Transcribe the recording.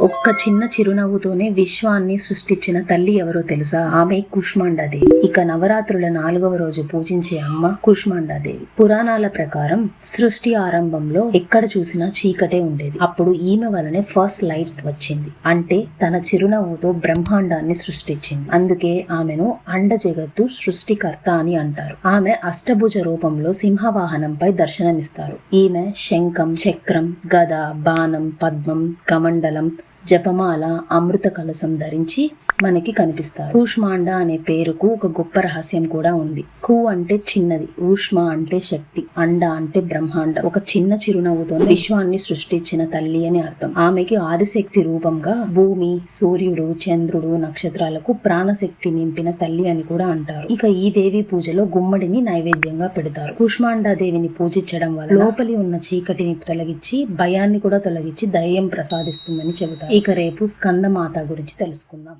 ఒక్క చిన్న చిరునవ్వుతోనే విశ్వాన్ని సృష్టించిన తల్లి ఎవరో తెలుసా? ఆమె కుష్మాండాదేవి. ఇక నవరాత్రుల నాలుగవ రోజు పూజించే అమ్మ కుష్మాండాదేవి. పురాణాల ప్రకారం సృష్టి ఆరంభంలో ఎక్కడ చూసినా చీకటే ఉండేది. అప్పుడు ఈమె వలనే ఫస్ట్ లైట్ వచ్చింది. అంటే తన చిరునవ్వుతో బ్రహ్మాండాన్ని సృష్టించింది. అందుకే ఆమెను అండ జగత్తు సృష్టికర్త అని అంటారు. ఆమె అష్టభుజ రూపంలో సింహవాహనంపై దర్శనమిస్తారు. ఈమె శంఖం చక్రం గద బాణం పద్మం కమండలం జపమాల అమృత కలసం ధరించి మనకి కనిపిస్తారు. కూష్మాండ అనే పేరుకు ఒక గొప్ప రహస్యం కూడా ఉంది. కు అంటే చిన్నది ఊష్మ అంటే శక్తి అండ అంటే బ్రహ్మాండ. ఒక చిన్న చిరునవ్వుతో విశ్వాన్ని సృష్టించిన తల్లి అని అర్థం. ఆమెకి ఆదిశక్తి రూపంగా భూమి సూర్యుడు చంద్రుడు నక్షత్రాలకు ప్రాణశక్తి నింపిన తల్లి అని కూడా అంటారు. ఇక ఈ దేవి పూజలో గుమ్మడిని నైవేద్యంగా పెడతారు. కూష్మాండా దేవిని పూజించడం వల్ల లోపలి ఉన్న చీకటిని తొలగించి భయాన్ని కూడా తొలగించి ధైర్యం ప్రసాదిస్తుందని చెబుతారు. ఇక రేపు స్కందమాత గురించి తెలుసుకుందాం.